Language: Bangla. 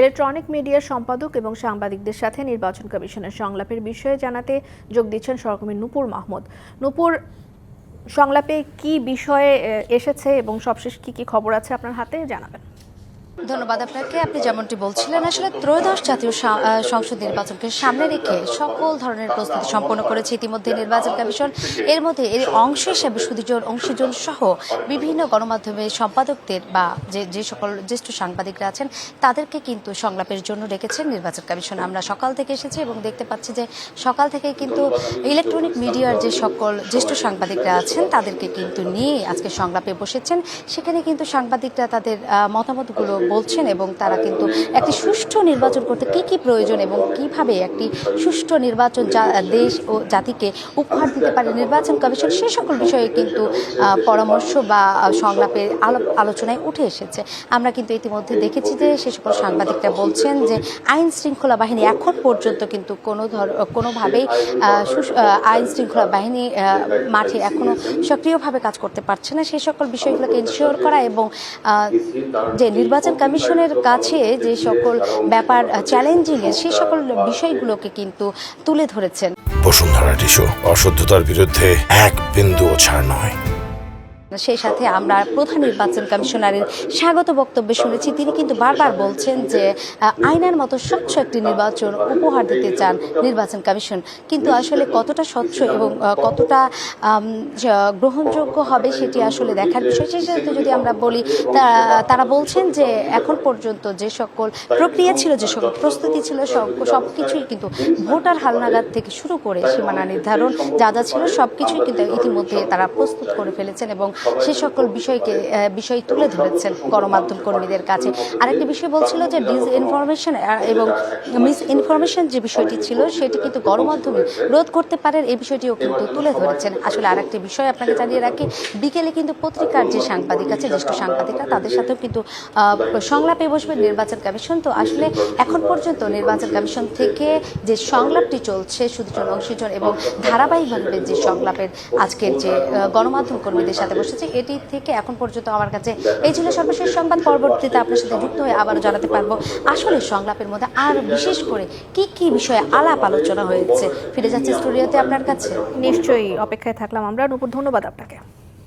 ইলেকট্রনিক মিডিয়ার সম্পাদক এবং সাংবাদিকদের সাথে নির্বাচন কমিশনের সংলাপের বিষয়ে জানাতে যোগ দিচ্ছেন সহকর্মী নূপুর মাহমুদ। নূপুর, সংলাপে কি বিষয়ে এসেছে এবং সবশেষ কি কি খবর আছে আপনার হাতে জানাবেন। ধন্যবাদ আপনাকে। আপনি যেমনটি বলছিলেন, আসলে ত্রয়োদশ জাতীয় সংসদ নির্বাচনকে সামনে রেখে সকল ধরনের প্রস্তুতি সম্পন্ন করেছে ইতিমধ্যে নির্বাচন কমিশন। এর মধ্যে এর অংশ হিসেবে সুদীজন অংশীজন সহ বিভিন্ন গণমাধ্যমের সম্পাদকদের বা যে যে সকল জ্যেষ্ঠ সাংবাদিকরা আছেন, তাদেরকে কিন্তু সংলাপের জন্য রেখেছেন নির্বাচন কমিশন। আমরা সকাল থেকে এসেছি এবং দেখতে পাচ্ছি যে সকাল থেকে কিন্তু ইলেকট্রনিক মিডিয়ার যে সকল জ্যেষ্ঠ সাংবাদিকরা আছেন, তাদেরকে কিন্তু নিয়ে আজকে সংলাপে বসেছেন। সেখানে কিন্তু সাংবাদিকরা তাদের মতামতগুলো বলছেন এবং তারা কিন্তু একটি সুষ্ঠু নির্বাচন করতে কি কি প্রয়োজন এবং কীভাবে একটি সুষ্ঠু নির্বাচন দেশ ও জাতিকে উপহার দিতে পারে নির্বাচন কমিশন, সে সকল বিষয়ে কিন্তু পরামর্শ বা সংলাপের আলো- আলোচনায় উঠে এসেছে। আমরা কিন্তু ইতিমধ্যে দেখেছি যে সে সকল সাংবাদিকরা বলছেন যে আইন শৃঙ্খলা বাহিনী এখন পর্যন্ত কিন্তু কোনো ধর, কোনোভাবেই আইন শৃঙ্খলা বাহিনী মাঠে এখনও সক্রিয়ভাবে কাজ করতে পারছে না। সেই সকল বিষয়গুলোকে ইনশিওর করা এবং যে নির্বাচন কমিশনের কাছে যে সকল ব্যাপার চ্যালেঞ্জিং এর সেই সকল বিষয়গুলোকে কিন্তু তুলে ধরেছেন। বসুন্ধরা টিস্যু অশুদ্ধতার বিরুদ্ধে এক বিন্দুও ছাড় নয়। সেই সাথে আমরা প্রধান নির্বাচন কমিশনারের স্বাগত বক্তব্য শুনেছি। তিনি কিন্তু বারবার বলছেন যে আহ, আইনের মতো স্বচ্ছ একটি নির্বাচন উপহার দিতে চান নির্বাচন কমিশন। কিন্তু আসলে কতটা স্বচ্ছ এবং কতটা গ্রহণযোগ্য হবে সেটি আসলে দেখার বিষয়। সেই সাথে যদি আমরা বলি তারা বলছেন যে এখন পর্যন্ত যে সকল প্রক্রিয়া ছিল যে সকল প্রস্তুতি ছিল সব কিছুই কিন্তু ভোটার হালনাগাদ থেকে শুরু করে সীমানা নির্ধারণ যা যা ছিল সব কিছুই কিন্তু ইতিমধ্যে তারা প্রস্তুত করে ফেলেছেন এবং সে সকল বিষয়কে বিষয় তুলে ধরেছেন গণমাধ্যম কর্মীদের কাছে। আরেকটি বিষয় বলছিল যে ডিস ইনফরমেশন এবং মিস ইনফরমেশন যে বিষয়টি ছিল সেটি কিন্তু গণমাধ্যমে রোধ করতে পারেন এই বিষয়টিও কিন্তু তুলে ধরেছেন। আসলে আরেকটি বিষয় আপনাকে জানিয়ে রাখি বিকেলে কিন্তু পত্রিকার যে সাংবাদিক আছে জ্যেষ্ঠ সাংবাদিকরা তাদের সাথেও কিন্তু আহ, সংলাপে বসবে নির্বাচন কমিশন। তো আসলে এখন পর্যন্ত নির্বাচন কমিশন থেকে যে সংলাপটি চলছে সুদীজন অংশীজন এবং ধারাবাহিকভাবে যে সংলাপের আজকের যে গণমাধ্যম কর্মীদের সাথে বসেছে এটি থেকে এখন পর্যন্ত আমার কাছে এই ছিল সর্বশেষ সংবাদ। পরবর্তীতে আপনার সাথে যুক্ত হয়ে আবারও জানাতে পারব আসলে সংলাপের মধ্যে আর বিশেষ করে কি কি বিষয়ে আলাপ আলোচনা হয়েছে। ফিরে যাচ্ছে স্টুডিওতে আপনার কাছে। নিশ্চয়ই অপেক্ষায় থাকলাম আমরা। ধন্যবাদ আপনাকে।